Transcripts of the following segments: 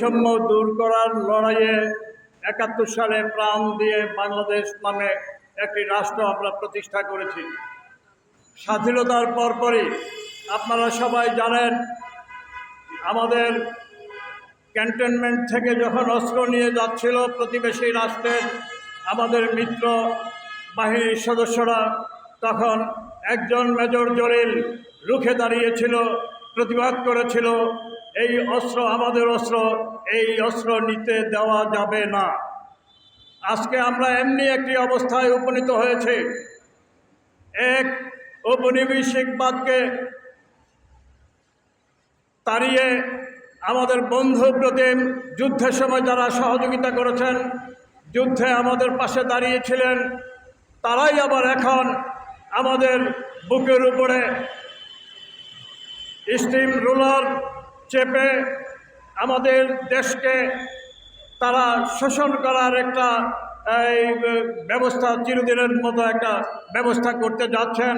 বৈষম্য দূর করার লড়াইয়ে একাত্তর সালে প্রাণ দিয়ে বাংলাদেশ নামে একটি রাষ্ট্র আমরা প্রতিষ্ঠা করেছি। স্বাধীনতার পরপরই আপনারা সবাই জানেন, আমাদের ক্যান্টনমেন্ট থেকে যখন অস্ত্র নিয়ে যাচ্ছিল প্রতিবেশী রাষ্ট্রের আমাদের মিত্র বাহিনীর সদস্যরা, তখন একজন মেজর জলিল রুখে দাঁড়িয়েছিল, প্রতিবাদ করেছিল। এই অস্ত্র আমাদের অস্ত্র, এই অস্ত্র নিতে দেওয়া যাবে না। আজকে আমরা এমনি একটি অবস্থায় উপনীত হয়েছে। এক ঔপনিবেশিকবাদকে তাড়িয়ে আমাদের বন্ধু প্রতিম যুদ্ধের সময় যারা সহযোগিতা করেছেন, যুদ্ধে আমাদের পাশে দাঁড়িয়েছিলেন, তারাই আবার এখন আমাদের বুকের উপরে স্টিম রোলার চেপে আমাদের দেশকে তারা শোষণ করার একটা, এই, ব্যবস্থা চিরদিনের মতো একটা ব্যবস্থা করতে যাচ্ছেন।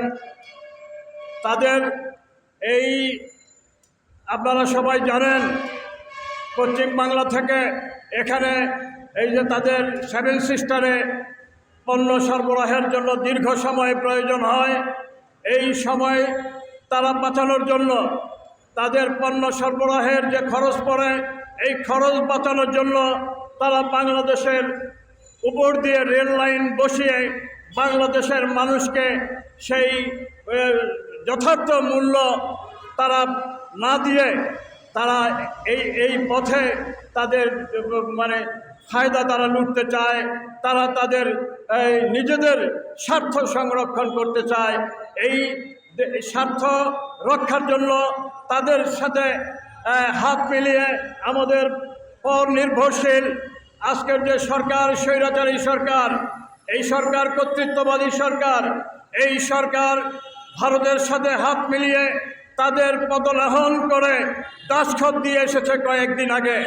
তাদের এই, আপনারা সবাই জানেন, পশ্চিম বাংলা থেকে এখানে এই যে তাদের সেভেন সিস্টারে পণ্য সরবরাহের জন্য দীর্ঘ সময় প্রয়োজন হয়। এই সময় তারা বাঁচানোর জন্য তাদের পণ্য সরবরাহের যে খরচ পড়ে, এই খরচ বাঁচানোর জন্য তারা বাংলাদেশের উপর দিয়ে রেল লাইন বসিয়ে বাংলাদেশের মানুষকে সেই যথার্থ মূল্য তারা না দিয়ে তারা এই এই পথে তাদের মানে ফায়দা তারা লুটতে চায়, তারা তাদের নিজেদের স্বার্থ সংরক্ষণ করতে চায়, এই স্বার্থ রক্ষার জন্য তাদের সাথে হাত মিলিয়ে আমাদের পর নির্ভরশীল আজকের যে সরকার, স্বৈরাচারী সরকার, এই সরকার কর্তৃত্ববাদী সরকার, এই সরকার ভারতের সাথে হাত মিলিয়ে তাদের পদলাহন করে দাসখত দিয়ে এসেছে কয়েকদিন আগে।